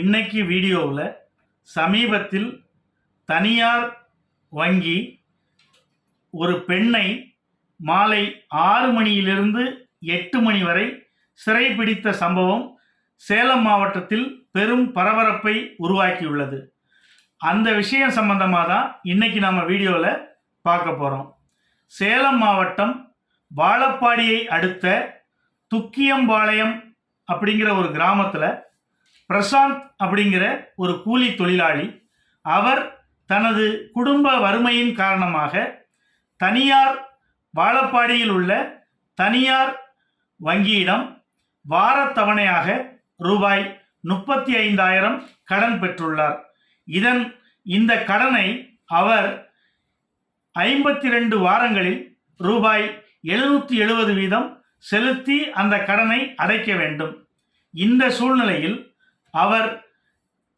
இன்னைக்கு வீடியோவில் சமீபத்தில் தனியார் வங்கி ஒரு பெண்ணை மாலை ஆறு மணியிலிருந்து எட்டு மணி வரை சிறைபிடித்த சம்பவம் சேலம் மாவட்டத்தில் பெரும் பரபரப்பை உருவாக்கியுள்ளது. அந்த விஷயம் சம்பந்தமாக தான் இன்னைக்கு நம்ம வீடியோவில் பார்க்க போகிறோம் சேலம் மாவட்டம் வாழப்பாடியை அடுத்த துக்கியம்பாளையம் அப்படிங்கிற ஒரு கிராமத்தில் பிரசாந்த் அப்படிங்கிற ஒரு கூலி தொழிலாளி அவர் தனது குடும்ப வறுமையின் காரணமாக தனியார் வாழப்பாடியில் உள்ள தனியார் வங்கியிடம் வாரத்தவணையாக ரூபாய் முப்பத்தி ஐந்தாயிரம் கடன் பெற்றுள்ளார். இதன் இந்த கடனை அவர் ஐம்பத்தி ரெண்டு வாரங்களில் ரூபாய் எழுநூற்றி எழுபது வீதம் செலுத்தி அந்த கடனை அடைக்க வேண்டும். இந்த சூழ்நிலையில் அவர்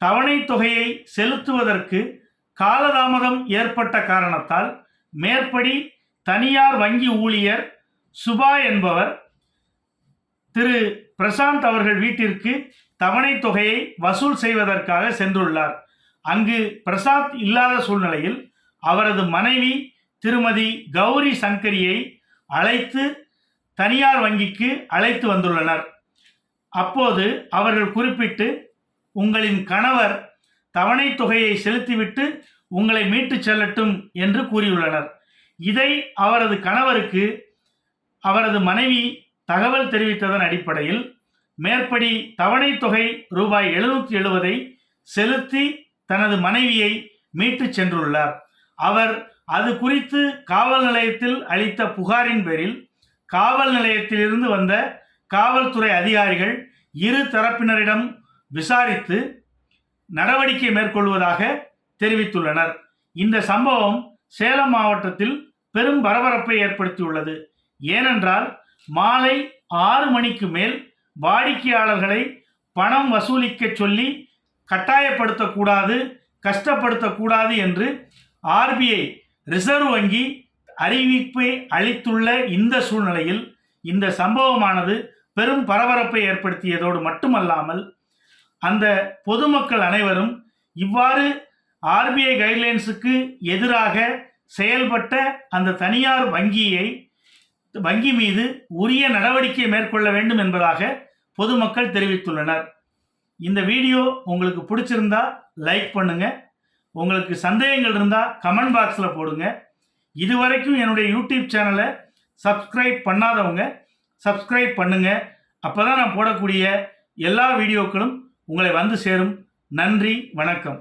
தவணைத் தொகையை செலுத்துவதற்கு காலதாமதம் ஏற்பட்ட காரணத்தால் மேற்படி தனியார் வங்கி ஊழியர் சுபா என்பவர் திரு பிரசாந்த் அவர்கள் வீட்டிற்கு தவணைத் தொகையை வசூல் செய்வதற்காக சென்றுள்ளார். அங்கு பிரசாந்த் இல்லாத சூழ்நிலையில் அவரது மனைவி திருமதி கௌரி சங்கரியை அழைத்து தனியார் வங்கிக்கு அழைத்து வந்துள்ளனர். அப்போது அவர்கள் குறிப்பிட்டு உங்களின் கணவர் தவணைத் தொகையை செலுத்திவிட்டு உங்களை மீட்டுச் செல்லட்டும் என்று கூறியுள்ளனர். இதை அவரது கணவருக்கு அவரது மனைவி தகவல் தெரிவித்ததன் அடிப்படையில் மேற்படி தவணைத் தொகை ரூபாய் எழுநூற்றி எழுபதை செலுத்தி தனது மனைவியை மீட்டுச் சென்றுள்ளார். அவர் அது குறித்து காவல் நிலையத்தில் அளித்த புகாரின் பேரில் காவல் நிலையத்திலிருந்து வந்த காவல்துறை அதிகாரிகள் இரு தரப்பினரிடம் விசாரித்து நடவடிக்கை மேற்கொள்வதாக தெரிவித்துள்ளனர். இந்த சம்பவம் சேலம் மாவட்டத்தில் பெரும் பரபரப்பை ஏற்படுத்தியுள்ளது. ஏனென்றால் மாலை ஆறு மணிக்கு மேல் வாடிக்கையாளர்களை பணம் வசூலிக்க சொல்லி கட்டாயப்படுத்தக்கூடாது கஷ்டப்படுத்தக்கூடாது என்று ஆர்பிஐ ரிசர்வ் வங்கி அறிவிப்பை அளித்துள்ள இந்த சூழ்நிலையில் இந்த சம்பவமானது பெரும் பரபரப்பை ஏற்படுத்தியதோடு மட்டுமல்லாமல் அந்த பொதுமக்கள் அனைவரும் இவ்வாறு ஆர்பிஐ கைட்லைன்ஸுக்கு எதிராக செயல்பட்ட அந்த தனியார் வங்கியை வங்கி மீது உரிய நடவடிக்கை மேற்கொள்ள வேண்டும் என்பதாக பொதுமக்கள் தெரிவித்துள்ளனர். இந்த வீடியோ உங்களுக்கு பிடிச்சிருந்தா லைக் பண்ணுங்க. உங்களுக்கு சந்தேகங்கள் இருந்தால் கமெண்ட் பாக்ஸில் போடுங்க. இதுவரைக்கும் என்னுடைய யூடியூப் சேனலை சப்ஸ்கிரைப் பண்ணாதவங்க சப்ஸ்கிரைப் பண்ணுங்கள் அப்போ தான் நான் போடக்கூடிய எல்லா வீடியோக்களும் உங்களை வந்து சேரும். நன்றி வணக்கம்.